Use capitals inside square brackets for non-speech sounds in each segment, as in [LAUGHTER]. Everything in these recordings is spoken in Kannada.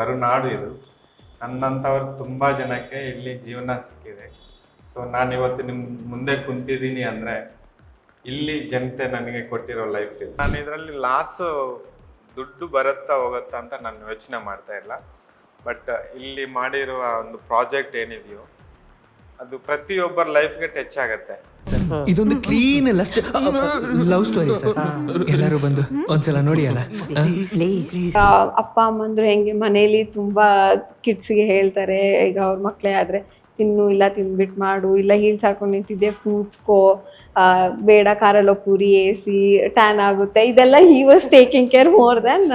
ಕರುನಾಡು ಇದು ನನ್ನಂಥವ್ರು ತುಂಬ ಜನಕ್ಕೆ ಇಲ್ಲಿ ಜೀವನ ಸಿಕ್ಕಿದೆ. ಸೊ ನಾನು ಇವತ್ತು ನಿಮ್ಮ ಮುಂದೆ ಕುಂತಿದ್ದೀನಿ ಅಂದರೆ ಇಲ್ಲಿ ಜನತೆ ನನಗೆ ಕೊಟ್ಟಿರೋ ಲೈಫ್ ಇದು. ನಾನು ಇದರಲ್ಲಿ ಲಾಸ್ ದುಡ್ಡು ಬರುತ್ತಾ ಹೋಗುತ್ತಾ ಅಂತ ನಾನು ಯೋಚನೆ ಮಾಡ್ತಾ ಇಲ್ಲ. ಬಟ್ ಇಲ್ಲಿ ಮಾಡಿರುವ ಒಂದು ಪ್ರಾಜೆಕ್ಟ್ ಏನಿದೆಯೋ, ಅದು ಪ್ರತಿಯೊಬ್ಬರ ಲೈಫ್ಗೆ ಟಚ್ ಆಗುತ್ತೆ. ಇದೊಂದು clean lust love story sir. ಎಲ್ಲರೂ ಬಂದು ಒಂದ್ಸಲ ನೋಡಿ ಅಲ್ಲ. ಆ, ಅಪ್ಪ ಅಮ್ಮಂದ್ರು ಹೆಂಗೆ ಮನೇಲಿ ತುಂಬಾ ಕಿಡ್ಸ್ಗೆ ಹೇಳ್ತಾರೆ ಈಗ ಅವ್ರ ಮಕ್ಕಳೇ ಆದ್ರೆ ತಿನ್ನು ಇಲ್ಲ ತಿನ್ಬಿಟ್ ಮಾಡು ಇಲ್ಲ ಹೀಲ್ಸ್ ಹಾಕೊಂಡು ನಿಂತಿದ್ದೆ ಕೂತ್ಕೋ ಆ, ಬೇಡ ಕಾರಲ್ಲೋ ಪೂರಿ ಎ ಸಿ ಟ್ಯಾನ್ ಆಗುತ್ತೆ. ಇದೆಲ್ಲ he was taking care more then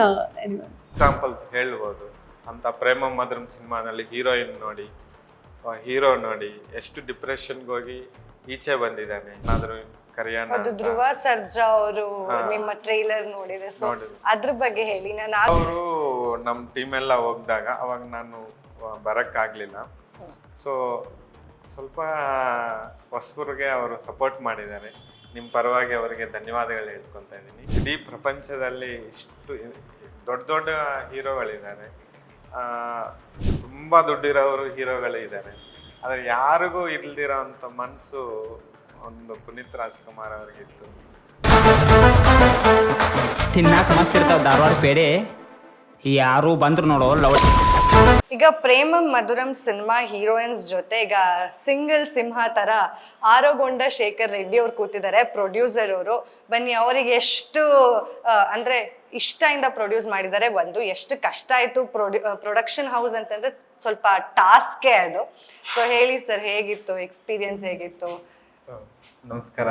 example ಹೇಳ್ಬೋದು. ಅಂತ ಪ್ರೇಮ ಮಧುರಂ ಸಿನಿಮಾದಲ್ಲಿ ಹೀರೋಯಿನ್ ನೋಡಿ ಹೀರೋ ನೋಡಿ ಎಷ್ಟು ಡಿಪ್ರೆಷನ್ಗೆ ಹೋಗಿ ಈಚೆ ಬಂದಿದ್ದಾನೆ. ಏನಾದರೂ ಕರೆಯೋಣ ಅದು ಧ್ರುವ ಸರ್ಜಾ ಅವರು ನಿಮ್ಮ ಟ್ರೈಲರ್ ನೋಡಿದೆ. ಸೊ. ಅದ್ರ ಬಗ್ಗೆ ಹೇಳಿ. ನಾನು ಅವರು ನಮ್ಮ ಟೀಮ್ ಎಲ್ಲ ಹೋಗಿದಾಗ ಅವಾಗ ನಾನು ಬರಕ್ಕಾಗ್ಲಿಲ್ಲ. ಸೊ ಸ್ವಲ್ಪ ಹೊಸಬರಿಗೆ ಅವರು ಸಪೋರ್ಟ್ ಮಾಡಿದ್ದಾರೆ. ನಿಮ್ಮ ಪರವಾಗಿ ಅವರಿಗೆ ಧನ್ಯವಾದಗಳು ಹೇಳ್ಕೊತಾ ಇದ್ದೀನಿ. ಇಡೀ ಪ್ರಪಂಚದಲ್ಲಿ ಇಷ್ಟು ದೊಡ್ಡ ದೊಡ್ಡ ಹೀರೋಗಳಿದ್ದಾರೆ. ತುಂಬ ದುಡ್ಡಿರೋರು ಹೀರೋಗಳಿದ್ದಾರೆ. ಆದರೆ ಯಾರಿಗೂ ಇಲ್ದಿರೋ ಅಂಥ ಮನಸ್ಸು ಒಂದು ಪುನೀತ್ ರಾಜ್ಕುಮಾರ್ ಅವರಿಗಿತ್ತು. ತಿನ್ನಾಕ ಮಸ್ತ್ ಇರ್ತಾವ ಧಾರವಾಡ ಪೇಡೆ. ಯಾರು ಬಂದ್ರು ನೋಡೋ ಲವ್ ಈಗ ಪ್ರೇಮಂ ಮಧುರಂ ಸಿನಿಮಾ ಹೀರೋಯಿನ್ಸ್ ಜೊತೆ ಈಗ ಸಿಂಗಲ್ ಸಿಂಹ ತರ ಆರೋಗೊಂಡ ಶೇಖರ್ ರೆಡ್ಡಿ ಅವ್ರು ಕೂತಿದ್ದಾರೆ ಪ್ರೊಡ್ಯೂಸರ್ ಅವರು. ಬನ್ನಿ ಅವರಿಗೆ ಎಷ್ಟು ಆ, ಅಂದ್ರೆ ಇಷ್ಟ ಇಂದ ಪ್ರೊಡ್ಯೂಸ್ ಮಾಡಿದ್ದಾರೆ. ಒಂದು ಎಷ್ಟು ಕಷ್ಟ ಆಯ್ತು ಪ್ರೊಡಕ್ಷನ್ ಹೌಸ್ ಅಂತಂದ್ರೆ ಸ್ವಲ್ಪ ಟಾಸ್ಕೇ ಅದು. ಸೊ ಹೇಳಿ ಸರ್ ಹೇಗಿತ್ತು? ಎಕ್ಸ್ಪೀರಿಯನ್ಸ್ ಹೇಗಿತ್ತು? So, ನಮಸ್ಕಾರ.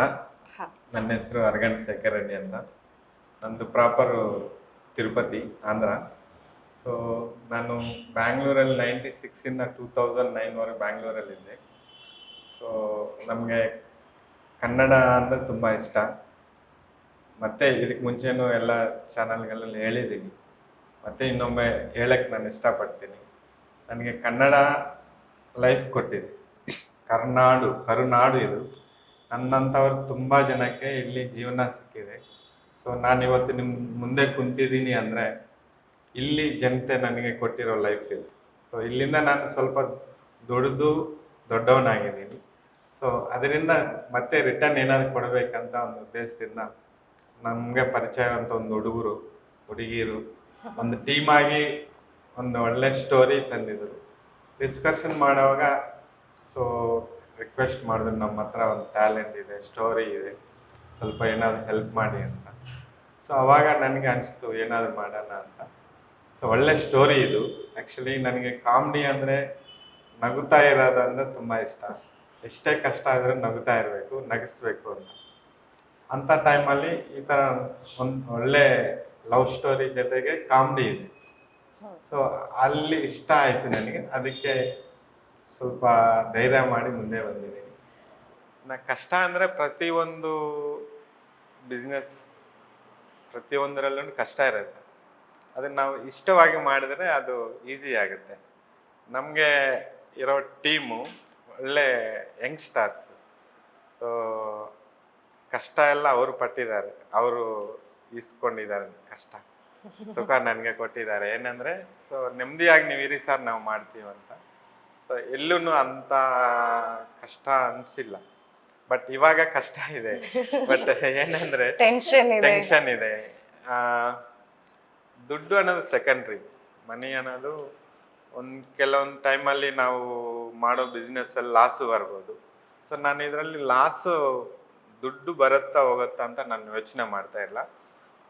ಹಾ. ನನ್ನ ಹೆಸರು ಅರ್ಗಂಡ್ ಶೇಖರ್ ರೆಡ್ಡಿ ಅಂತ. ನಂದು ಪ್ರಾಪರು ತಿರುಪತಿ, ಆಂಧ್ರ. ಸೊ ನಾನು ಬ್ಯಾಂಗ್ಳೂರಲ್ಲಿ ನೈಂಟಿ ಸಿಕ್ಸಿಂದ ಟೂ ತೌಸಂಡ್ ನೈನ್ವರೆಗೆ ಬ್ಯಾಂಗ್ಳೂರಲ್ಲಿದ್ದೆ. ಸೊ ನಮಗೆ ಕನ್ನಡ ಅಂದರೆ ತುಂಬ ಇಷ್ಟ. ಮತ್ತು ಇದಕ್ಕೆ ಮುಂಚೆನೂ ಎಲ್ಲ ಚಾನಲ್ಗಳಲ್ಲಿ ಹೇಳಿದ್ದೀನಿ ಮತ್ತು ಇನ್ನೊಮ್ಮೆ ಹೇಳಕ್ಕೆ ನಾನು ಇಷ್ಟಪಡ್ತೀನಿ. ನನಗೆ ಕನ್ನಡ ಲೈಫ್ ಕೊಟ್ಟಿದೆ. ಕರ್ನಾಡು, ಕರುನಾಡು ಇದು. ನನ್ನಂಥವ್ರು ತುಂಬ ಜನಕ್ಕೆ ಇಲ್ಲಿ ಜೀವನ ಸಿಕ್ಕಿದೆ. ಸೊ ನಾನು ಇವತ್ತು ನಿಮ್ಮ ಮುಂದೆ ಕುಂತಿದ್ದೀನಿ ಅಂದರೆ ಇಲ್ಲಿ ಜನತೆ ನನಗೆ ಕೊಟ್ಟಿರೋ ಲೈಫ್ ಇದು. ಸೊ ಇಲ್ಲಿಂದ ನಾನು ಸ್ವಲ್ಪ ದುಡಿದು ದೊಡ್ಡವನಾಗಿದ್ದೀನಿ. ಸೊ ಅದರಿಂದ ಮತ್ತೆ ರಿಟರ್ನ್ ಏನಾದರೂ ಕೊಡಬೇಕಂತ ಒಂದು ಉದ್ದೇಶದಿಂದ ನಮಗೆ ಪರಿಚಯ ಅಂತ ಒಂದು ಹುಡುಗರು, ಹುಡುಗಿರು, ಒಂದು ಟೀಮ್ ಆಗಿ ಒಂದು ಒಳ್ಳೆ ಸ್ಟೋರಿ ತಂದಿದ್ರು. ಡಿಸ್ಕಷನ್ ಮಾಡುವಾಗ ಸೊ ರಿಕ್ವೆಸ್ಟ್ ಮಾಡಿದ್ರು ನಮ್ಮ ಹತ್ರ ಒಂದು ಟ್ಯಾಲೆಂಟ್ ಇದೆ ಸ್ಟೋರಿ ಇದೆ. ಸ್ವಲ್ಪ ಏನಾದರೂ ಹೆಲ್ಪ್ ಮಾಡಿ ಅಂತ. ಸೊ ಅವಾಗ ನನಗೆ ಅನಿಸ್ತು, ಏನಾದರೂ ಮಾಡೋಣ ಅಂತ. ಸೊ ಒಳ್ಳೆ ಸ್ಟೋರಿ ಇದು. ಆ್ಯಕ್ಚುಲಿ ನನಗೆ ಕಾಮಿಡಿ ಅಂದರೆ ನಗುತ್ತಾ ಇರೋದು ಅಂದರೆ ತುಂಬ ಇಷ್ಟ. ಎಷ್ಟೇ ಕಷ್ಟ ಆದರೂ ನಗುತ್ತಾ ಇರಬೇಕು, ನಗಿಸ್ಬೇಕು ಅಂತ. ಅಂಥ ಟೈಮಲ್ಲಿ ಈ ಥರ ಒಂದು ಒಳ್ಳೆ ಲವ್ ಸ್ಟೋರಿ ಜೊತೆಗೆ ಕಾಮಿಡಿ ಇದೆ. ಸೊ ಅಲ್ಲಿ ಇಷ್ಟ ಆಯಿತು ನನಗೆ. ಅದಕ್ಕೆ ಸ್ವಲ್ಪ ಧೈರ್ಯ ಮಾಡಿ ಮುಂದೆ ಬಂದಿದ್ದೀನಿ. ನಾ ಕಷ್ಟ ಅಂದರೆ ಪ್ರತಿಯೊಂದು ಬಿಸ್ನೆಸ್ ಪ್ರತಿಯೊಂದರಲ್ಲೂ ಕಷ್ಟ ಇರುತ್ತೆ. ಅದನ್ನು ನಾವು ಇಷ್ಟವಾಗಿ ಮಾಡಿದರೆ ಅದು ಈಸಿ ಆಗುತ್ತೆ. ನಮಗೆ ಇರೋ ಟೀಮು ಒಳ್ಳೆ ಯಂಗ್ಸ್ಟರ್ಸ್ ಸೊ ಕಷ್ಟ ಎಲ್ಲ ಅವರು ಪಟ್ಟಿದ್ದಾರೆ. ಅವರು ಇಸ್ಕೊಂಡಿದ್ದಾರೆ ಕಷ್ಟ. ಸುಖ ನನಗೆ ಕೊಟ್ಟಿದ್ದಾರೆ. ಏನಂದರೆ ಸೊ ನೆಮ್ಮದಿಯಾಗಿ ನೀವು ಇರಿ ಸರ್ ನಾವು ಮಾಡ್ತೀವಿ ಅಂತ. ಸೊ ಎಲ್ಲೂ ಅಂಥ ಕಷ್ಟ ಅನ್ಸಿಲ್ಲ. ಬಟ್ ಇವಾಗ ಕಷ್ಟ ಇದೆ. ಬಟ್ ಏನಂದ್ರೆ ಟೆನ್ಷನ್ ಇದೆ. ಟೆನ್ಷನ್ ಇದೆ. ದುಡ್ಡು ಅನ್ನೋದು ಸೆಕೆಂಡ್ರಿ ಮನಿ ಅನ್ನೋದು ಒಂದು ಕೆಲವೊಂದು ಟೈಮಲ್ಲಿ ನಾವು ಮಾಡೋ ಬಿಸ್ನೆಸ್ಸಲ್ಲಿ ಲಾಸು ಬರ್ಬೋದು. ಸೊ ನಾನು ಇದರಲ್ಲಿ ಲಾಸು ದುಡ್ಡು ಬರುತ್ತಾ ಹೋಗುತ್ತಾ ಅಂತ ನಾನು ಯೋಚನೆ ಮಾಡ್ತಾ ಇಲ್ಲ.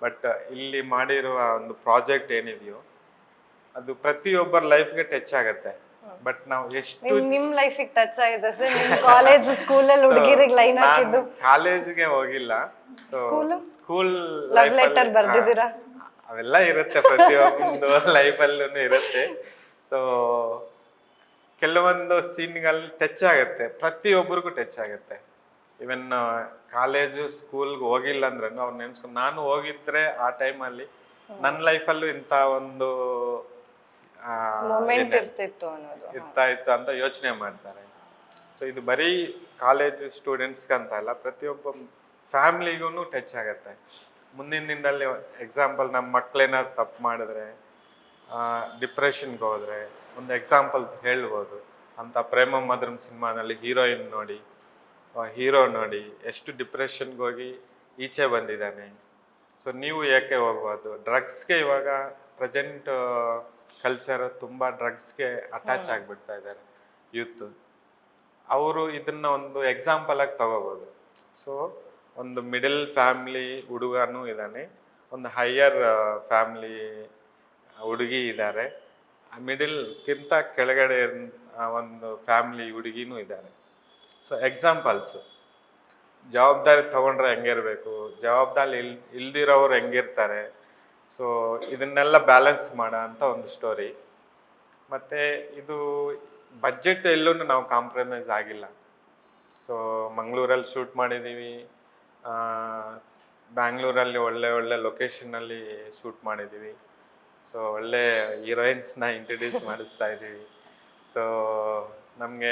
ಬಟ್ ಇಲ್ಲಿ ಮಾಡಿರುವ ಒಂದು ಪ್ರಾಜೆಕ್ಟ್ ಏನಿದೆಯೋ ಅದು ಪ್ರತಿಯೊಬ್ಬರ ಲೈಫ್ಗೆ ಟಚ್ ಆಗುತ್ತೆ. ಬಟ್ ನಾವು ಎಷ್ಟು ನಿಮ್ ಲೈಫ್ ಲೈಫಿಗೆ ಟಚ್ ಆಗಿದೆ ಸರ್. ನಿಮ್ ಕಾಲೇಜ್ ಸ್ಕೂಲಲ್ಲಿ ಹುಡುಗಿರಿಗೆ ಲೈನ್ ಹಾಕಿದ್ದು. ಕಾಲೇಜ್ಗೆ ಹೋಗಿಲ್ಲ. ಸ್ಕೂಲ್ ಸ್ಕೂಲ್ ಲವ್ ಲೆಟರ್ ಬರ್ದಿದ್ದೀರಾ? ಅವೆಲ್ಲ ಇರುತ್ತೆ ಪ್ರತಿಯೊಂದು [LAUGHS] ಲೈಫಲ್ಲೂ ಇರುತ್ತೆ. ಸೊ ಕೆಲವೊಂದು ಸೀನ್ಗಳು ಟಚ್ ಆಗುತ್ತೆ. ಪ್ರತಿಯೊಬ್ಬರಿಗೂ ಟಚ್ ಆಗುತ್ತೆ. ಇವನ್ ಕಾಲೇಜು ಸ್ಕೂಲ್ಗೆ ಹೋಗಿಲ್ಲ ಅಂದ್ರೆ ಅವ್ರು ನೆನ್ಸ್ಕೊಂಡು ನಾನು ಹೋಗಿದ್ರೆ ಆ ಟೈಮಲ್ಲಿ ನನ್ನ ಲೈಫಲ್ಲೂ ಇಂಥ ಒಂದು ಮೊಮೆಂಟ್ ಏನ್- ಇರ್ತಿತ್ತು ಅನ್ನೋದು ಇರ್ತಾ ಇತ್ತು ಅಂತ ಯೋಚನೆ ಮಾಡ್ತಾರೆ. ಸೊ ಇದು ಬರೀ ಕಾಲೇಜ್ ಸ್ಟೂಡೆಂಟ್ಸ್ಗೆ ಅಂತ ಅಲ್ಲ ಪ್ರತಿಯೊಬ್ಬ ಫ್ಯಾಮ್ಲಿಗೂ ಟಚ್ ಆಗುತ್ತೆ. ಮುಂದಿನ ದಿನದಲ್ಲಿ ಎಕ್ಸಾಂಪಲ್ ನಮ್ಮ ಮಕ್ಕಳೇನಾದ್ರು ತಪ್ಪು ಮಾಡಿದ್ರೆ ಡಿಪ್ರೆಷನ್ಗೆ ಹೋದ್ರೆ ಒಂದು ಎಕ್ಸಾಂಪಲ್ ಹೇಳ್ಬೋದು. ಅಂತ ಪ್ರೇಮ ಮಧುರಂ ಸಿನಿಮಾನಲ್ಲಿ ಹೀರೋಯಿನ್ ನೋಡಿ ಹೀರೋ ನೋಡಿ ಎಷ್ಟು ಡಿಪ್ರೆಷನ್ಗೆ ಹೋಗಿ ಈಚೆ ಬಂದಿದ್ದಾನೆ. ಸೊ ನೀವು ಏಕೆ ಹೋಗ್ಬೋದು ಡ್ರಗ್ಸ್ಗೆ ಇವಾಗ ಪ್ರೆಸೆಂಟ್ ಕಲ್ಚರ್ ತುಂಬ ಡ್ರಗ್ಸ್ಗೆ ಅಟ್ಯಾಚ್ ಆಗಿಬಿಡ್ತಾ ಇದ್ದಾರೆ ಯೂತ್ ಅವರು ಇದನ್ನ ಒಂದು ಎಕ್ಸಾಂಪಲ್ ಆಗಿ ತಗೋಬೋದು. ಸೊ ಒಂದು ಮಿಡಲ್ ಫ್ಯಾಮಿಲಿ ಹುಡುಗನೂ ಇದ್ದಾನೆ ಒಂದು ಹೈಯರ್ ಫ್ಯಾಮಿಲಿ ಹುಡುಗಿ ಇದ್ದಾರೆ ಮಿಡಿಲ್ಗಿಂತ ಕೆಳಗಡೆ ಒಂದು ಫ್ಯಾಮಿಲಿ ಹುಡುಗಿನೂ ಇದ್ದಾರೆ ಸೊ ಎಕ್ಸಾಂಪಲ್ಸ್ ಜವಾಬ್ದಾರಿ ತಗೊಂಡ್ರೆ ಹೆಂಗಿರ್ಬೇಕು? ಜವಾಬ್ದಾರಿ ಇಲ್ ಇಲ್ದಿರೋರು ಹೆಂಗಿರ್ತಾರೆ? ಸೊ ಇದನ್ನೆಲ್ಲ ಬ್ಯಾಲೆನ್ಸ್ ಮಾಡೋ ಅಂತ ಒಂದು ಸ್ಟೋರಿ ಮತ್ತೆ ಇದು ಬಜೆಟ್ ಎಲ್ಲೂ ನಾವು ಕಾಂಪ್ರಮೈಸ್ ಆಗಿಲ್ಲ. ಸೊ ಮಂಗಳೂರಲ್ಲಿ ಶೂಟ್ ಮಾಡಿದ್ದೀವಿ ಬ್ಯಾಂಗ್ಳೂರಲ್ಲಿ ಒಳ್ಳೆ ಒಳ್ಳೆ ಲೊಕೇಶನ್ನಲ್ಲಿ ಶೂಟ್ ಮಾಡಿದ್ದೀವಿ ಸೊ ಒಳ್ಳೆ ಹೀರೋಯಿನ್ಸ್ನ ಇಂಟ್ರಡ್ಯೂಸ್ ಮಾಡಿಸ್ತಾ ಇದ್ದೀವಿ ಸೊ ನಮಗೆ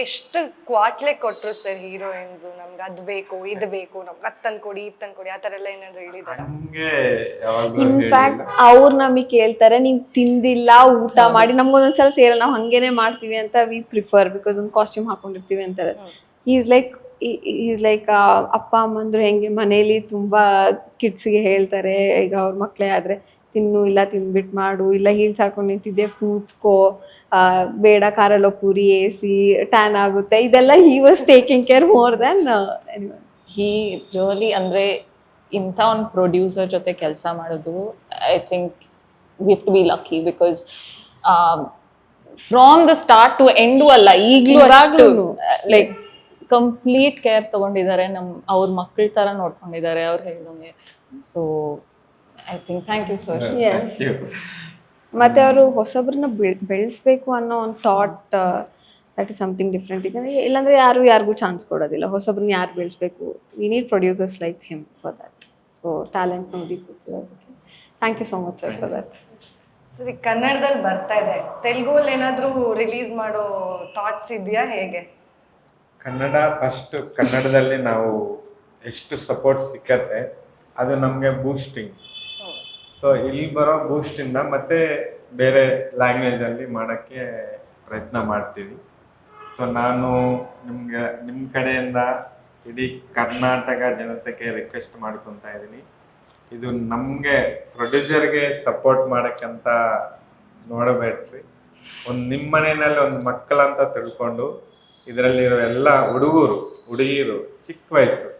ಎಷ್ಟು ಕ್ವಾಟ್ಲೆ ಕೊಟ್ರು ಸರ್ ಹೀರೋಯಿನ್ಸ್ ನಮ್ಗೆ ಅದ್ ಬೇಕು ಇದ್ ಬೇಕು ನಮ್ಗೆ ಅದ್ ಕೊಡಿ ಇತ್ತನ್ ತಂದ್ಕೊಡಿ ಆ ತರ ಎಲ್ಲ ಏನಾದ್ರು ಹೇಳಿದಾರೆ? ಹಂಗೆ ಯಾವಾಗಲೂ ಇನ್ಫ್ಯಾಕ್ಟ್ ಅವ್ರು ನಮಗೆ ಕೇಳ್ತಾರೆ ನೀವು ತಿಂದಿಲ್ಲ ಊಟ ಮಾಡಿ ನಮ್ಗೊಂದೊಂದ್ಸಲ ಸೇರಲ್ಲ ನಾವು ಹಂಗೇನೆ ಮಾಡ್ತೀವಿ ಅಂತ ವಿ ಪ್ರಿಫರ್ ಬಿಕಾಸ್ ಒಂದು ಕಾಸ್ಟ್ಯೂಮ್ ಹಾಕೊಂಡಿರ್ತೀವಿ ಅಂತಾರೆ. ಈಸ್ ಲೈಕ್ ಈಸ್ ಲೈಕ್ ಅಪ್ಪ ಅಮ್ಮಂದ್ರು ಹೆಂಗೆ ಮನೇಲಿ ತುಂಬಾ ಕಿಡ್ಸ್ಗೆ ಹೇಳ್ತಾರೆ ಈಗ ಅವ್ರ ಮಕ್ಕಳೇ ಆದ್ರೆ. ತಿನ್ನು ಇಲ್ಲ ತಿನ್ಬಿಟ್ ಮಾಡು ಇಲ್ಲ ಹೀಲ್ಸ್ ಹಾಕೊಂಡು ನಿಂತಿದ್ದೆ ಕೂತ್ಕೋ ಬೇಡ ಕಾರಲ್ಲೋ ಪೂರಿ ಎ ಸಿ ಟ್ಯಾನ್ ಆಗುತ್ತೆ. ಇದೆಲ್ಲ he was taking care more then he really ಅಂದರೆ ಇಂಥ ಒಂದು ಪ್ರೊಡ್ಯೂಸರ್ ಜೊತೆ ಕೆಲಸ ಮಾಡೋದು I think we to be lucky because from the start to end ಅಲ್ಲ ಈಗಲೂ ಅಷ್ಟು ಲೈಕ್ ಕಂಪ್ಲೀಟ್ ಕೇರ್ ತಗೊಂಡಿದ್ದಾರೆ ನಮ್ಮ ಅವ್ರ ಮಕ್ಕಳ ಥರ ನೋಡ್ಕೊಂಡಿದ್ದಾರೆ ಅವ್ರು ಹೇಳಿದಂಗೆ. So I think thank you sir Yes. ಮತ್ತೆ ಅವರು ಹೊಸಬ್ರನ್ನ ಬೆಳೆಸ್ಬೇಕು ಅನ್ನೋ ಒಂದು thought that is something different ಇದೆ ಇಲ್ಲಾಂದ್ರೆ ಯಾರು ಯಾರಿಗೂ ಚಾನ್ಸ್ ಕೊಡೋದಿಲ್ಲ. ಹೊಸಬ್ರನ್ನ ಯಾರು ಬೆಳೆಸ್ಬೇಕು? We need producers like him for that so talent ನೋಡಿ ಕೂತಿರೋದಕ್ಕೆ thank you so much sir for that ಸರಿ ಕನ್ನಡದಲ್ಲಿ ಬರ್ತಾ ಇದೆ. ತೆಲುಗುಲ್ಲಿ ಏನಾದರೂ ರಿಲೀಸ್ ಮಾಡೋ ಥಾಟ್ಸ್ ಇದೆಯಾ? ಹೇಗೆ? ಕನ್ನಡ ಫಸ್ಟ್ ಕನ್ನಡದಲ್ಲಿ ನಾವು ಎಷ್ಟು ಸಪೋರ್ಟ್ ಸಿಕ್ಕತ್ತೆ ಅದು ನಮಗೆ ಬೂಸ್ಟಿಂಗ್ ಸೊ ಇಲ್ಲಿ ಬರೋ ಬೂಸ್ಟಿಂದ ಮತ್ತೆ ಬೇರೆ ಲ್ಯಾಂಗ್ವೇಜಲ್ಲಿ ಮಾಡೋಕ್ಕೆ ಪ್ರಯತ್ನ ಮಾಡ್ತೀವಿ. ಸೊ ನಾನು ನಿಮ್ಗೆ ನಿಮ್ಮ ಕಡೆಯಿಂದ ಇಡೀ ಕರ್ನಾಟಕ ಜನತೆಗೆ ರಿಕ್ವೆಸ್ಟ್ ಮಾಡ್ಕೊತಾ ಇದ್ದೀನಿ. ಇದು ನಮಗೆ ಪ್ರೊಡ್ಯೂಸರ್ಗೆ ಸಪೋರ್ಟ್ ಮಾಡೋಕ್ಕಂತ ನೋಡಬೇಡ್ರಿ. ಒಂದು ನಿಮ್ಮ ಮನೆಯಲ್ಲಿ ಒಂದು ಮಕ್ಕಳಂತ ತಿಳ್ಕೊಂಡು ಇದರಲ್ಲಿರೋ ಎಲ್ಲ ಹುಡುಗರು, ಹುಡುಗಿರು ಚಿಕ್ಕ ವಯಸ್ಸು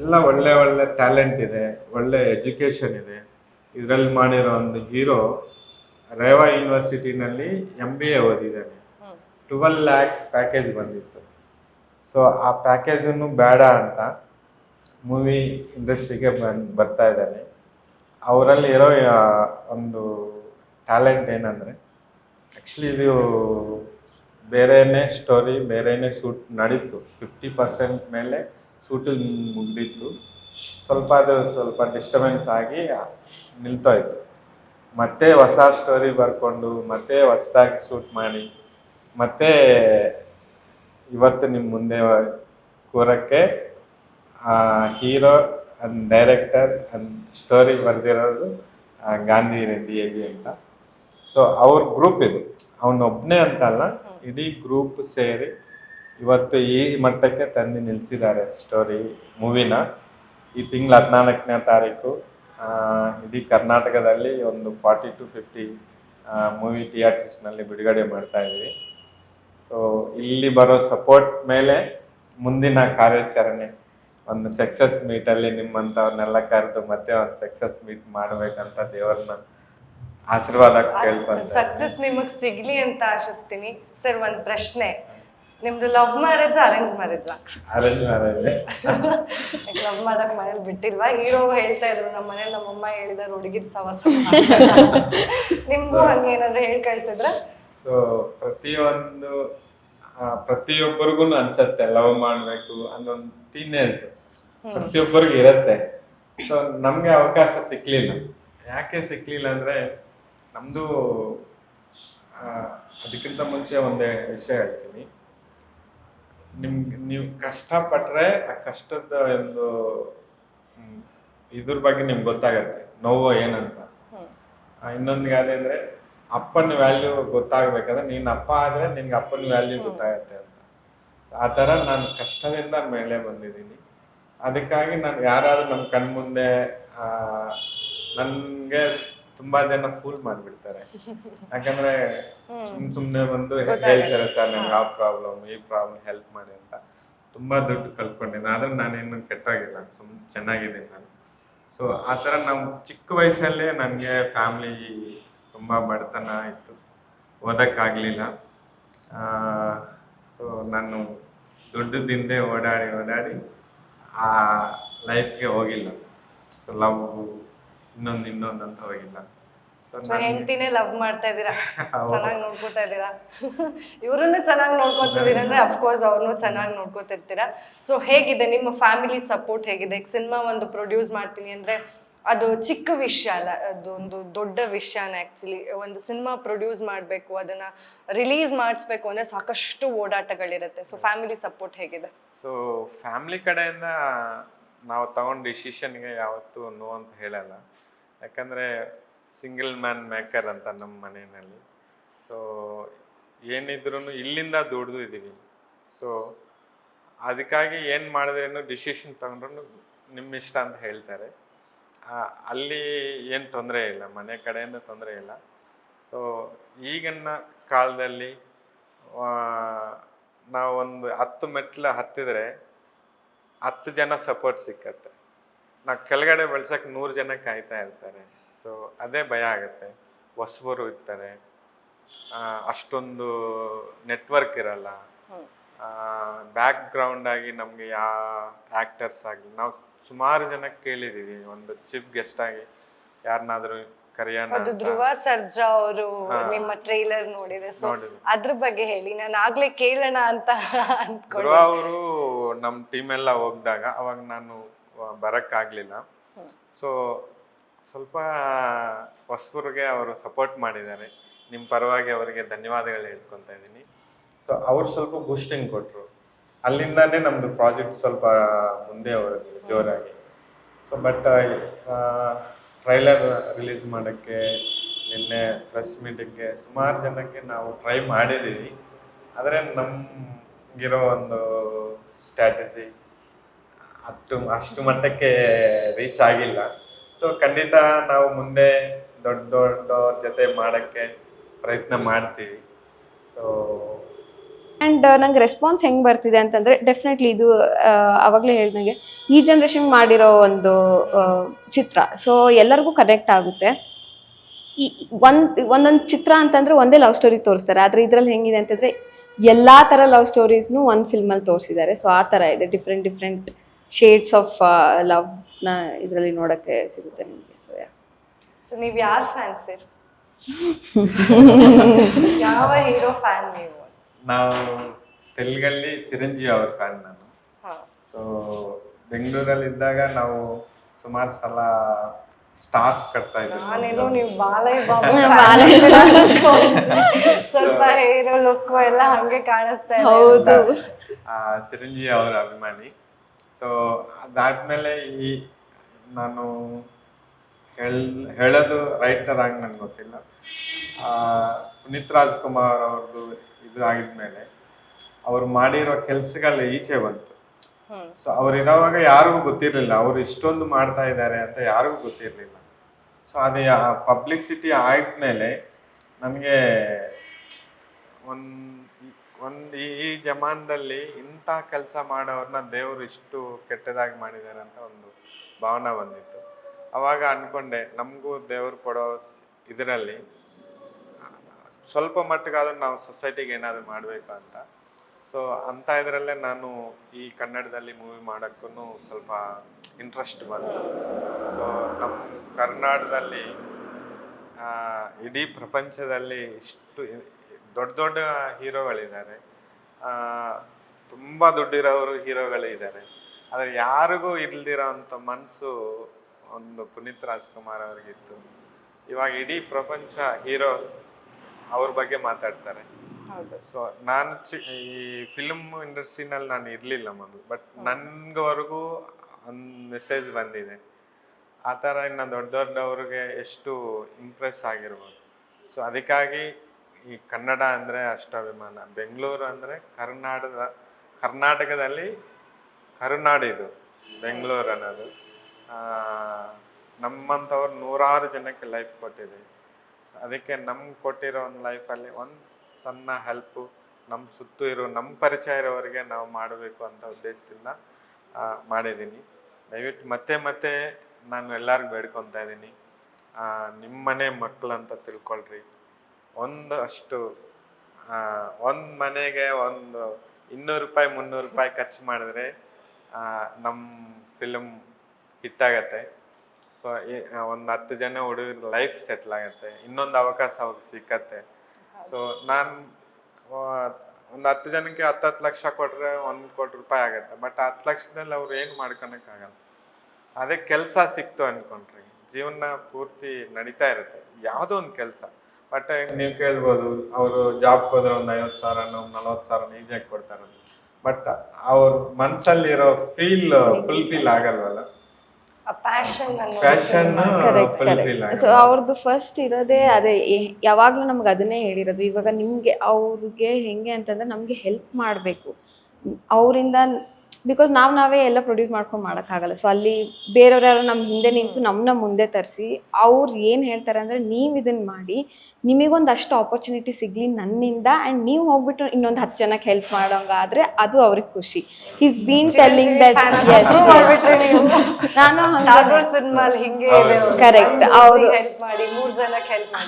ಎಲ್ಲ ಒಳ್ಳೆ ಒಳ್ಳೆ ಟ್ಯಾಲೆಂಟ್ ಇದೆ, ಒಳ್ಳೆ ಎಜುಕೇಷನ್ ಇದೆ. ಇದರಲ್ಲಿ ಮಾಡಿರೋ ಒಂದು ಹೀರೋ ರೇವಾ ಯೂನಿವರ್ಸಿಟಿನಲ್ಲಿ ಎಂ ಬಿ ಎ ಓದಿದ್ದಾನೆ. ಟ್ವೆಲ್ ಲ್ಯಾಕ್ಸ್ ಪ್ಯಾಕೇಜ್ ಬಂದಿತ್ತು. ಸೊ ಆ ಪ್ಯಾಕೇಜನ್ನು ಬೇಡ ಅಂತ ಮೂವಿ ಇಂಡಸ್ಟ್ರಿಗೆ ಬಂದು ಬರ್ತಾ ಇದ್ದಾನೆ. ಅವರಲ್ಲಿ ಇರೋ ಒಂದು ಟ್ಯಾಲೆಂಟ್ ಏನಂದರೆ ಆ್ಯಕ್ಚುಲಿ ಇದು ಬೇರೆನೇ ಸ್ಟೋರಿ ಬೇರೆನೇ ಶೂಟ್ ನಡೀತು. ಫಿಫ್ಟಿ ಪರ್ಸೆಂಟ್ ಮೇಲೆ ಶೂಟಿಂಗ್ ಮುಗಿದಿತ್ತು. ಸ್ವಲ್ಪ ಅದು ಸ್ವಲ್ಪ ಡಿಸ್ಟರ್ಬೆನ್ಸ್ ಆಗಿ ನಿಲ್ತೋಯ್ತು ಮತ್ತೆ ಹೊಸ ಸ್ಟೋರಿ ಬರ್ಕೊಂಡು ಮತ್ತೆ ಹೊಸದಾಗಿ ಶೂಟ್ ಮಾಡಿ ಮತ್ತೆ ಇವತ್ತು ನಿಮ್ಮ ಮುಂದೆ ಕೂರಕ್ಕೆ hero and director and story ಬರೆದಿರೋದು Gandhi Reddy ಹೇಳಿ ಅಂತ. ಸೊ ಅವ್ರ ಗ್ರೂಪ್ ಇದು. ಅವನೊಬ್ಬನೇ ಅಂತಲ್ಲ ಇಡೀ ಗ್ರೂಪ್ ಸೇರಿ ಇವತ್ತು ಈ ಮಟ್ಟಕ್ಕೆ ತಂದು ನಿಲ್ಲಿಸಿದ್ದಾರೆ ಸ್ಟೋರಿ ಮೂವಿನ ಈ ತಿಂಗಳ ಹದಿನಾಲ್ಕನೇ ತಾರೀಕು ಇಡೀ ಕರ್ನಾಟಕದಲ್ಲಿ ಒಂದು ಫಾರ್ಟಿ ಟು ಫಿಫ್ಟಿ ಮೂವಿ ಥಿಯೇಟರ್ಸ್ನಲ್ಲಿ ಬಿಡುಗಡೆ ಮಾಡ್ತಾ ಇದ್ದೀವಿ. ಸೊ ಇಲ್ಲಿ ಬರೋ ಸಪೋರ್ಟ್ ಮೇಲೆ ಮುಂದಿನ ಕಾರ್ಯಾಚರಣೆ, ಒಂದು ಸಕ್ಸಸ್ ಮೀಟಲ್ಲಿ ನಿಮ್ಮಂಥವ್ರನ್ನೆಲ್ಲ ಕರೆದು ಮತ್ತೆ ಒಂದು ಸಕ್ಸಸ್ ಮೀಟ್ ಮಾಡಬೇಕಂತ ದೇವರನ್ನ ಆಶೀರ್ವಾದ ಸಕ್ಸಸ್ ನಿಮಗೆ ಸಿಗ್ಲಿ ಅಂತ ಆಶಿಸ್ತೀನಿ. ಸರ್, ಒಂದು ಪ್ರಶ್ನೆ. ನಿಮ್ದು love marriage arrange marriage arrange marriage love ಮಾಡಕ್ ಮನೇಲಿ ಬಿಟ್ಟಿಲ್ವಾ? ಹೀರೋ ಹೇಳ್ತಾ ಇದ್ರು ನಮ್ಮ ಮನೇಲಿ ನಮ್ಮಮ್ಮ ಹೇಳಿದಾರೆ ಹುಡುಗಿದ್ ಸವಾಸ. [LAUGHS] ನಿಮ್ಗೂ ಹಂಗೆ ಏನಾದ್ರು ಹೇಳಿ ಕಳ್ಸಿದ್ರ? ಸೊ ಪ್ರತಿಯೊಂದು ಪ್ರತಿಯೊಬ್ಬರಿಗೂ ಅನ್ಸತ್ತೆ ಲವ್ ಮಾಡ್ಬೇಕು ಅನ್ನೊಂದು ಟೀನೇಜ್ ಪ್ರತಿಯೊಬ್ಬರಿಗೂ ಇರತ್ತೆ. ಸೊ ನಮ್ಗೆ ಅವಕಾಶ ಸಿಕ್ಲಿಲ್ಲ. ಯಾಕೆ ಸಿಕ್ಲಿಲ್ಲ ಅಂದ್ರೆ ನಮ್ದು ಅದಕ್ಕಿಂತ ಮುಂಚೆ ಒಂದೇ ವಿಷಯ ಹೇಳ್ತೀನಿ. ನಿಮ್ಗೆ ನೀವು ಕಷ್ಟಪಟ್ರೆ ಆ ಕಷ್ಟದ ಒಂದು ಇದ್ರ ಬಗ್ಗೆ ನಿಮ್ಗೆ ಗೊತ್ತಾಗತ್ತೆ. ನೋವು ಏನಂತ. ಇನ್ನೊಂದು ಗಾದೆ ಅಂದ್ರೆ ಅಪ್ಪನ ವ್ಯಾಲ್ಯೂ ಗೊತ್ತಾಗ್ಬೇಕಾದ್ರೆ ನೀನ್ ಅಪ್ಪ ಆದ್ರೆ ನಿನ್ಗೆ ಅಪ್ಪನ ವ್ಯಾಲ್ಯೂ ಗೊತ್ತಾಗತ್ತೆ ಅಂತ. ಆ ಥರ ನಾನು ಕಷ್ಟದಿಂದ ಮೇಲೆ ಬಂದಿದ್ದೀನಿ. ಅದಕ್ಕಾಗಿ ನಾನು ಯಾರಾದ್ರೂ ನಮ್ಮ ಕಣ್ಮುಂದೆ ನನ್ಗೆ ತುಂಬಾ ಜನ ಫೂಲ್ ಮಾಡ್ಬಿಡ್ತಾರೆ. ಯಾಕಂದ್ರೆ ಸುಮ್ ಸುಮ್ನೆ ಬಂದು ಹೇಳ್ತಾರೆ ಸರ್ ನನ್ಗೆ ಆ ಪ್ರಾಬ್ಲಮ್ ಈ ಪ್ರಾಬ್ಲಮ್ ಹೆಲ್ಪ್ ಮಾಡಿ ಅಂತ. ತುಂಬಾ ದುಡ್ಡು ಕಳ್ಕೊಂಡಿದ್ದೆ. ಆದ್ರೆ ನಾನೇನು ಕೆಟ್ಟಾಗಿಲ್ಲ ಸುಮ್ ಚೆನ್ನಾಗಿದ್ದೀನಿ ನಾನು. ಸೊ ಆ ಥರ ನಾವು ಚಿಕ್ಕ ವಯಸ್ಸಲ್ಲೇ ನನಗೆ ಫ್ಯಾಮಿಲಿ ತುಂಬಾ ಬಡತನ ಇತ್ತು. ಓದಕ್ಕಾಗಲಿಲ್ಲ. ಸೊ ನಾನು ದುಡ್ಡದಿಂದೆ ಓಡಾಡಿ ಓಡಾಡಿ ಆ ಲೈಫ್ಗೆ ಹೋಗಿಲ್ಲ. ಸೊ ಲವ್ ಇನ್ನೊಂದು ಇನ್ನೊಂದು ಅಂತ ಹೋಗಿಲ್ಲ. ಸೊ ಹೆಂಡತಿನೇ ಲವ್ ಮಾಡ್ತಾ ಇದ್ದೀರಾ? ಚೆನ್ನಾಗಿ ನೋಡ್ಕೋತಾ ಇದ್ದೀರಾ? ಇವ್ರನ್ನ ಚೆನ್ನಾಗಿ ನೋಡ್ಕೊತಿದ್ದೀರಾ ಅಂದ್ರೆ ಅಫ್ಕೋರ್ಸ್ ಅವ್ರನ್ನೂ ಚೆನ್ನಾಗಿ ನೋಡ್ಕೋತಿರ್ತೀರಾ? ಸೊ ಹೇಗಿದೆ? ನಿಮ್ಮ ಫ್ಯಾಮಿಲಿ ಸಪೋರ್ಟ್ ಹೇಗಿದೆ? ಸಿನಿಮಾ ಒಂದು ಪ್ರೊಡ್ಯೂಸ್ ಮಾಡ್ತೀನಿ ಅಂದ್ರೆ ಅದು ಚಿಕ್ಕ ವಿಷಯ ಅಲ್ಲ ಅದೊಂದು ದೊಡ್ಡ ವಿಷಯನ ಆಕ್ಚುಲಿ ಒಂದು ಸಿನಿಮಾ ಪ್ರೊಡ್ಯೂಸ್ ಮಾಡಬೇಕು ಅದನ್ನ ರಿಲೀಸ್ ಮಾಡಿಸ್ಬೇಕು ಅಂದ್ರೆ ಸಾಕಷ್ಟು ಓಡಾಟಗಳಿರುತ್ತೆ. ಸೊ ಫ್ಯಾಮಿಲಿ ಸಪೋರ್ಟ್ ಹೇಗಿದೆ? ಸೊ ಫ್ಯಾಮಿಲಿ ಕಡೆಯಿಂದ ನಾವು ತಗೊಂಡ ಡಿಸಿಷನ್ಗೆ ಯಾವತ್ತು ನೋ ಅಂತ ಹೇಳಲ್ಲ. ಯಾಕಂದರೆ ಸಿಂಗಲ್ ಮ್ಯಾನ್ ಮೇಕರ್ ಅಂತ ನಮ್ಮ ಮನೆಯಲ್ಲಿ. ಸೊ ಏನಿದ್ರೂ ಇಲ್ಲಿಂದ ದುಡ್ದು ಇದ್ದೀವಿ. ಸೊ ಅದಕ್ಕಾಗಿ ಏನು ಮಾಡಿದ್ರೇನು ಡಿಸಿಷನ್ ತಗೊಂಡ್ರು ನಿಮ್ಮ ಇಷ್ಟ ಅಂತ ಹೇಳ್ತಾರೆ. ಅಲ್ಲಿ ಏನು ತೊಂದರೆ ಇಲ್ಲ, ಮನೆ ಕಡೆಯಿಂದ ತೊಂದರೆ ಇಲ್ಲ. ಸೊ ಈಗಿನ ಕಾಲದಲ್ಲಿ ನಾವು ಒಂದು ಹತ್ತು ಮೆಟ್ಲು ಹತ್ತಿದ್ರೆ ಹತ್ತು ಜನ ಸಪೋರ್ಟ್ ಸಿಕ್ಕತ್ತೆ. ನಾವು ಕೆಳಗಡೆ ಬೆಳ್ಸಕ್ಕೆ ನೂರು ಜನ ಕಾಯ್ತಾ ಇರ್ತಾರೆ. ಸೊ ಅದೇ ಭಯ ಆಗುತ್ತೆ. ಹೊಸಬರು ಇರ್ತಾರೆ. ಅಷ್ಟೊಂದು ನೆಟ್ವರ್ಕ್ ಇರಲ್ಲ. ಬ್ಯಾಕ್ ಗ್ರೌಂಡ್ ಆಗಿ ನಮಗೆ ಯಾ ಆ್ಯಕ್ಟರ್ಸ್ ಆಗಲಿ ನಾವು ಸುಮಾರು ಜನಕ್ಕೆ ಕೇಳಿದ್ದೀವಿ ಒಂದು ಚೀಫ್ ಗೆಸ್ಟ್ ಆಗಿ ಯಾರನ್ನಾದ್ರೂ ಕರೆಯೋಣ ಅದು ಧ್ರುವ ಸರ್ಜಾ ಅವರು ನಿಮ್ಮ ಟ್ರೈಲರ್ ನೋಡಿದೆ ಸೊ. ಅದ್ರ ಬಗ್ಗೆ ಹೇಳಿ. ನಾನು ಆಗ್ಲೇ ಕೇಳೋಣ ಅಂತ ಧ್ರುವ ಅವರು ನಮ್ಮ ಟೀಮ್ ಎಲ್ಲ ಹೋಗ್ದಾಗ ಅವಾಗ ನಾನು ಬರಕ್ಕಾಗ್ಲಿಲ್ಲ. ಸೊ ಸ್ವಲ್ಪ ಹೊಸಬರಿಗೆ ಅವರು ಸಪೋರ್ಟ್ ಮಾಡಿದ್ದಾರೆ. ನಿಮ್ಮ ಪರವಾಗಿ ಅವರಿಗೆ ಧನ್ಯವಾದಗಳು ಹೇಳ್ಕೊತ ಇದ್ದೀನಿ. ಸೊ ಅವ್ರು ಸ್ವಲ್ಪ ಬೂಸ್ಟಿಂಗ್ ಕೊಟ್ಟರು ಅಲ್ಲಿಂದಾನೇ ನಮ್ಮದು ಪ್ರಾಜೆಕ್ಟ್ ಸ್ವಲ್ಪ ಮುಂದೆ ಹೊರದ್ವಿ ಜೋರಾಗಿ. ಸೊ ಬಟ್ ಟ್ರೈಲರ್ ರಿಲೀಸ್ ಮಾಡೋಕ್ಕೆ ನಿನ್ನೆ ಪ್ರೆಸ್ ಮೀಟಿಂಗ್ಗೆ ಸುಮಾರು ಜನಕ್ಕೆ ನಾವು ಟ್ರೈ ಮಾಡಿದ್ದೀವಿ ಆದರೆ ನಮಗಿರೋ ಒಂದು ಸ್ಟ್ರಾಟಜಿ ಅಷ್ಟು ಅಷ್ಟು ಮಟ್ಟಕ್ಕೆ ರೀಚ್ ಆಗಿಲ್ಲ. ಸೊ ಖಂಡಿತ ನಾವು ಮುಂದೆ ದೊಡ್ಡ ದೊಡ್ಡವ್ರ ಜೊತೆ ಮಾಡೋಕ್ಕೆ ಪ್ರಯತ್ನ ಮಾಡ್ತೀವಿ. ಸೊ ಆ್ಯಂಡ್ ನಂಗೆ ರೆಸ್ಪಾನ್ಸ್ ಹೆಂಗೆ ಬರ್ತಿದೆ ಅಂತಂದರೆ ಡೆಫಿನೆಟ್ಲಿ ಇದು ಆವಾಗಲೇ ಹೇಳಿದಂಗೆ ಈ ಜನ್ರೇಷನ್ ಮಾಡಿರೋ ಒಂದು ಚಿತ್ರ. ಸೊ ಎಲ್ಲರಿಗೂ ಕನೆಕ್ಟ್ ಆಗುತ್ತೆ. ಈ, ಒಂದು, ಒಂದೊಂದು ಚಿತ್ರ ಅಂತಂದ್ರೆ ಒಂದೇ ಲವ್ ಸ್ಟೋರಿ ತೋರಿಸ್ತಾರೆ. ಆದರೆ ಇದರಲ್ಲಿ ಹೆಂಗಿದೆ ಅಂತಂದರೆ, ಎಲ್ಲ ಥರ ಲವ್ ಸ್ಟೋರೀಸ್ನು ಒಂದು ಫಿಲ್ಮಲ್ಲಿ ತೋರಿಸಿದ್ದಾರೆ. ಸೊ ಆ ಥರ ಇದೆ. ಡಿಫ್ರೆಂಟ್ ಡಿಫ್ರೆಂಟ್ ಶೇಡ್ಸ್ ಆಫ್ ಲವ್ನ ಇದರಲ್ಲಿ ನೋಡೋಕ್ಕೆ ಸಿಗುತ್ತೆ ನಿಮಗೆ ಸೊ ಯಾ ಸೊ ನೀವು ಯಾರ್ ಫ್ಯಾನ್ ಸರ್ [LAUGHS] ಯಾವ ಹೀರೋ ಫ್ಯಾನ್ ನೀವು? ನಾವು ತೆಲುಗಲ್ಲಿ ಚಿರಂಜೀವಿ ಅವ್ರ ಫ್ಯಾನ್ ನಾನು. ಹಾ. ಸೊ ಬೆಂಗಳೂರಲ್ಲಿ ಇದ್ದಾಗ ನಾವು ಸುಮಾರು ಸಲ ಸ್ಟಾರ್ಸ್ ಕಟ್ತಾ ಇದ್ವಿ. ನಾನೇನು ನೀವು ಬಾಳೆ ಬಾಬು ಇದ್ದೀರಾ ಸ್ವಲ್ಪ ಹೇರೋ ಲುಕ್ ಎಲ್ಲ ಹಂಗೆ ಕಾಣಿಸ್ತಾ ಇದೆ ಹೌದು. ಆ, ಚಿರಂಜೀವಿ ಅವರ ಅಭಿಮಾನಿ. ಸೊ ಅದಾದ್ಮೇಲೆ ಈ ನಾನು ಹೇಳ್ ಹೇಳೋದು ರೈಟರ್ ಆಗಿ ನನ್ಗೆ ಗೊತ್ತಿಲ್ಲ. ಆ, ಪುನೀತ್ ರಾಜ್ಕುಮಾರ್ ಅವ್ರದ್ದು ಇದು ಆಗಿದ್ಮೇಲೆ ಅವ್ರು ಮಾಡಿರೋ ಕೆಲಸಗಳು ಈಚೆ ಬಂತು. ಸೊ ಅವ್ರು ಇರೋವಾಗ ಯಾರಿಗೂ ಗೊತ್ತಿರಲಿಲ್ಲ. ಅವ್ರು ಇಷ್ಟೊಂದು ಮಾಡ್ತಾ ಇದ್ದಾರೆ ಅಂತ ಯಾರಿಗೂ ಗೊತ್ತಿರಲಿಲ್ಲ. ಸೊ ಅದು ಪಬ್ಲಿಸಿಟಿ ಮೇಲೆ ನನಗೆ ಒಂದು ಒಂದು ಈ ಜಮಾನದಲ್ಲಿ ಇಂಥ ಕೆಲಸ ಮಾಡೋರ್ನ ದೇವರು ಇಷ್ಟು ಕೆಟ್ಟದಾಗಿ ಮಾಡಿದ್ದಾರೆ ಅಂತ ಒಂದು ಭಾವನೆ ಬಂದಿತ್ತು. ಅವಾಗ ಅನ್ಕೊಂಡೆ ನಮಗೂ ದೇವರು ಕೊಡೋ ಇದರಲ್ಲಿ ಸ್ವಲ್ಪ ಮಟ್ಟಿಗಾದ್ರೂ ನಾವು ಸೊಸೈಟಿಗೆ ಏನಾದರೂ ಮಾಡಬೇಕು ಅಂತ. ಸೊ, ಅಂತ ಇದರಲ್ಲೇ ನಾನು ಈ ಕನ್ನಡದಲ್ಲಿ ಮೂವಿ ಮಾಡೋಕ್ಕೂ ಸ್ವಲ್ಪ ಇಂಟ್ರೆಸ್ಟ್ ಬಂತು. ಸೊ ನಮ್ಮ ಕರ್ನಾಟಕದಲ್ಲಿ ಇಡೀ ಪ್ರಪಂಚದಲ್ಲಿ ಇಷ್ಟು ದೊಡ್ಡ ದೊಡ್ಡ ಹೀರೋಗಳಿದ್ದಾರೆ. ತುಂಬ ದುಡ್ಡಿರೋರು ಹೀರೋಗಳಿದ್ದಾರೆ. ಆದರೆ ಯಾರಿಗೂ ಇಲ್ದಿರೋ ಅಂಥ ಮನಸ್ಸು ಒಂದು ಪುನೀತ್ ರಾಜ್ಕುಮಾರ್ ಅವ್ರಿಗಿತ್ತು. ಇವಾಗ ಇಡೀ ಪ್ರಪಂಚ ಹೀರೋ ಅವ್ರ ಬಗ್ಗೆ ಮಾತಾಡ್ತಾರೆ. ಸೊ ನಾನು ಚಿ ಈ ಫಿಲ್ಮ್ ಇಂಡಸ್ಟ್ರಿನಲ್ಲಿ ನಾನು ಇರಲಿಲ್ಲ ಮೊದಲು ಬಟ್ ನನಗವರೆಗೂ ಒಂದು ಮೆಸೇಜ್ ಬಂದಿದೆ. ಆ ಥರ ಇನ್ನು ದೊಡ್ಡ ದೊಡ್ಡವ್ರಿಗೆ ಎಷ್ಟು ಇಂಪ್ರೆಸ್ ಆಗಿರ್ಬೋದು. ಸೊ ಅದಕ್ಕಾಗಿ ಈ ಕನ್ನಡ ಅಂದರೆ ಅಷ್ಟಾಭಿಮಾನ. ಬೆಂಗಳೂರು ಅಂದರೆ ಕರ್ನಾಟಕದ ಕರ್ನಾಟಕದಲ್ಲಿ ಕರುನಾಡಿದು ಬೆಂಗಳೂರು ಅನ್ನೋದು. ನಮ್ಮಂಥವ್ರು ನೂರಾರು ಜನಕ್ಕೆ ಲೈಫ್ ಕೊಟ್ಟಿದೆ. ಅದಕ್ಕೆ ನಮ್ಗೆ ಕೊಟ್ಟಿರೋ ಒಂದು ಲೈಫಲ್ಲಿ ಒಂದು ಸಣ್ಣ ಹೆಲ್ಪು ನಮ್ಮ ಸುತ್ತು ಇರೋ ನಮ್ಮ ಪರಿಚಯ ಇರೋವರಿಗೆ ನಾವು ಮಾಡಬೇಕು ಅಂತ ಉದ್ದೇಶದಿಂದ ಮಾಡಿದ್ದೀನಿ. ದಯವಿಟ್ಟು ಮತ್ತೆ ಮತ್ತೆ ನಾನು ಎಲ್ಲರಿಗೂ ಬೇಡ್ಕೊತಾ ಇದ್ದೀನಿ. ನಿಮ್ಮ ಮನೆ ಮಕ್ಕಳು ಅಂತ ತಿಳ್ಕೊಳ್ರಿ. ಒಂದು ಅಷ್ಟು ಒಂದು ಮನೆಗೆ ಒಂದು ಇನ್ನೂರು ರೂಪಾಯಿ, ಮುನ್ನೂರು ರೂಪಾಯಿ ಖರ್ಚು ಮಾಡಿದ್ರೆ ನಮ್ಮ ಹಿಟ್ ಆಗತ್ತೆ. ಸೊ ಒಂದು ಹತ್ತು ಜನ ಹುಡುಗರ ಲೈಫ್ ಸೆಟ್ಲ್ ಆಗತ್ತೆ. ಇನ್ನೊಂದು ಅವಕಾಶ ಅವ್ರಿಗೆ ಸಿಕ್ಕತ್ತೆ. ಸೊ ನಾನು ಒಂದು ಹತ್ತು ಜನಕ್ಕೆ ಹತ್ತು ಹತ್ತು ಲಕ್ಷ ಕೊಟ್ಟರೆ ಒಂದು ಕೋಟಿ ರೂಪಾಯಿ ಆಗುತ್ತೆ. ಬಟ್ ಹತ್ತು ಲಕ್ಷದಲ್ಲಿ ಅವ್ರು ಏನು ಮಾಡ್ಕೊಳಕ್ಕಾಗಲ್ಲ. ಅದೇ ಕೆಲಸ ಸಿಕ್ತು ಅನ್ಕೊಂಡ್ರಿ, ಜೀವನ ಪೂರ್ತಿ ನಡೀತಾ ಇರುತ್ತೆ. ಯಾವುದೋ ಒಂದು ಕೆಲಸ. ಬಟ್ ನೀವು ಕೇಳ್ಬೋದು ಅವರು ಜಾಬ್ ಹೋದ್ರೆ ಒಂದು ಐವತ್ತು ಸಾವಿರನೋ ನಲ್ವತ್ತು ಸಾವಿರ ಈಸಿಯಾಗಿ ಕೊಡ್ತಾರೆ. ಬಟ್ ಅವ್ರ ಮನ್ಸಲ್ಲಿರೋ ಫೀಲ್ ಫುಲ್ಫಿಲ್ ಆಗಲ್ವಲ್ಲ? ಫುಲ್ಫಿಲ್ ಕರೆಕ್ಟ್ ಸೊ ಅವ್ರದ್ದು ಫಸ್ಟ್ ಇರೋದೇ ಅದೇ ಯಾವಾಗ್ಲೂ ನಮ್ಗೆ ಅದನ್ನೇ ಹೇಳಿರೋದು. ಇವಾಗ ನಿಮ್ಗೆ ಅವ್ರಿಗೆ ಹೆಂಗೆ ಅಂತಂದ್ರೆ ನಮ್ಗೆ ಹೆಲ್ಪ್ ಮಾಡಬೇಕು. ಅವರಿಂದ ಬಿಕಾಸ್ ನಾವು ನಾವೇ ಎಲ್ಲ ಪ್ರೊಡ್ಯೂಸ್ ಮಾಡ್ಕೊಂಡು ಮಾಡೋಕ್ಕಾಗಲ್ಲ. ಸೊ ಅಲ್ಲಿ ಬೇರೆಯವ್ರು ಯಾರು ನಮ್ಮ ಹಿಂದೆ ನಿಂತು ನಮ್ಮನ್ನ ಮುಂದೆ ತರಿಸಿ ಅವ್ರು ಏನು ಹೇಳ್ತಾರೆ ಅಂದರೆ ನೀವು ಇದನ್ನು ಮಾಡಿ ನಿಮಗೊಂದು ಅಷ್ಟು ಆಪರ್ಚುನಿಟಿ ಸಿಗಲಿ ನನ್ನಿಂದ ಆ್ಯಂಡ್ ನೀವು ಹೋಗ್ಬಿಟ್ಟು ಇನ್ನೊಂದು ಹತ್ತು ಜನಕ್ಕೆ ಹೆಲ್ಪ್ ಮಾಡೋಂಗಾದ್ರೆ ಅದು ಅವ್ರಿಗೆ ಖುಷಿ. ಈಸ್ ಬೀನ್ ಟೆಲ್ಲಿಂಗ್ ದಟ್ ನಾನು Correct. ಅವ್ರು-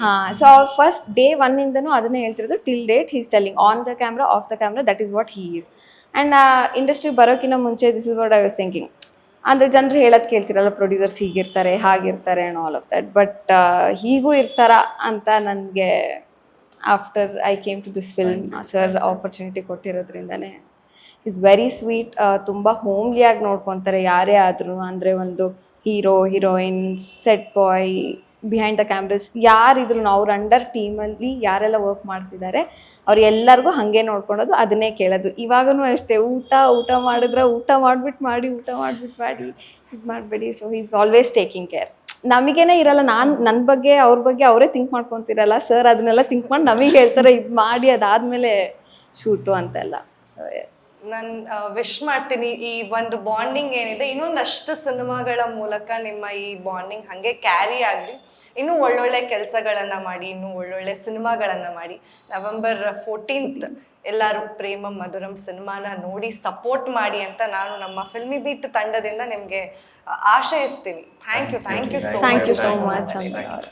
ಹಾ ಸೊ ಅವ್ರು ಫಸ್ಟ್ ಡೇ ಒನ್ ಇಂದನು ಅದನ್ನೇ ಹೇಳ್ತಿರೋದು till date he's telling on the camera off the camera that is what he is and industry ಬರೋಕ್ಕಿಂತ ಮುಂಚೆ this is what I was thinking ಅಂದರೆ ಜನರು ಹೇಳೋದು ಕೇಳ್ತಿರಲ್ಲ ಪ್ರೊಡ್ಯೂಸರ್ಸ್ ಹೀಗಿರ್ತಾರೆ ಹಾಗಿರ್ತಾರೆ and all of that but ಹೀಗೂ ಇರ್ತಾರ ಅಂತ ನನಗೆ after I came to this film sir opportunity ಕೊಟ್ಟಿರೋದ್ರಿಂದನೇ is very sweet ತುಂಬ ಹೋಮ್ಲಿಯಾಗಿ ನೋಡ್ಕೊತಾರೆ ಯಾರೇ ಆದರೂ. ಅಂದರೆ ಒಂದು hero heroine set boy behind the cameras ಯಾರಿದ್ರು ಅವ್ರ ಅಂಡರ್ ಟೀಮಲ್ಲಿ ಯಾರೆಲ್ಲ ವರ್ಕ್ ಮಾಡ್ತಿದ್ದಾರೆ ಅವ್ರು ಎಲ್ಲರಿಗೂ ಹಾಗೆ ನೋಡ್ಕೊಳೋದು, ಅದನ್ನೇ ಕೇಳೋದು. ಇವಾಗೂ ಅಷ್ಟೇ, ಊಟ ಊಟ ಮಾಡಿದ್ರೆ ಊಟ ಮಾಡಿಬಿಟ್ಟು ಮಾಡಿ, ಊಟ ಮಾಡಿಬಿಟ್ಟು ಮಾಡಿ, ಇದು ಮಾಡಬೇಡಿ. So is always taking care ನಮಗೇನೆ ಇರಲ್ಲ, ನಾನು ನನ್ನ ಬಗ್ಗೆ, ಅವ್ರ ಬಗ್ಗೆ ಅವರೇ ಥಿಂಕ್ ಮಾಡ್ಕೊತಿರಲ್ಲ. ಸರ್ ಅದನ್ನೆಲ್ಲ ಥಿಂಕ್ ಮಾಡಿ ನಮಗೆ ಹೇಳ್ತಾರೆ, ಇದು ಮಾಡಿ, ಅದಾದಮೇಲೆ ಶೂಟು ಅಂತೆಲ್ಲ ಸೊ ಎಸ್ ನಾನು ವಿಶ್ ಮಾಡ್ತೀನಿ ಈ ಒಂದು ಬಾಂಡಿಂಗ್ ಏನಿದೆ ಇನ್ನೊಂದಷ್ಟು ಸಿನಿಮಾಗಳ ಮೂಲಕ ನಿಮ್ಮ ಈ ಬಾಂಡಿಂಗ್ ಹಾಗೆ ಕ್ಯಾರಿ ಆಗಲಿ. ಇನ್ನೂ ಒಳ್ಳೊಳ್ಳೆ ಕೆಲಸಗಳನ್ನ ಮಾಡಿ ಇನ್ನೂ ಒಳ್ಳೊಳ್ಳೆ ಸಿನಿಮಾಗಳನ್ನ ಮಾಡಿ. ನವೆಂಬರ್ ಫೋರ್ಟೀನ್ತ್ ಎಲ್ಲರೂ ಪ್ರೇಮ ಮಧುರಂ ಸಿನಿಮಾನ ನೋಡಿ ಸಪೋರ್ಟ್ ಮಾಡಿ ಅಂತ ನಾನು ನಮ್ಮ ಫಿಲ್ಮಿ ಬೀಟ್ ತಂಡದಿಂದ ನಿಮಗೆ ಆಶಯಿಸ್ತೀನಿ. Thank you thank you so much so much ಅಂತ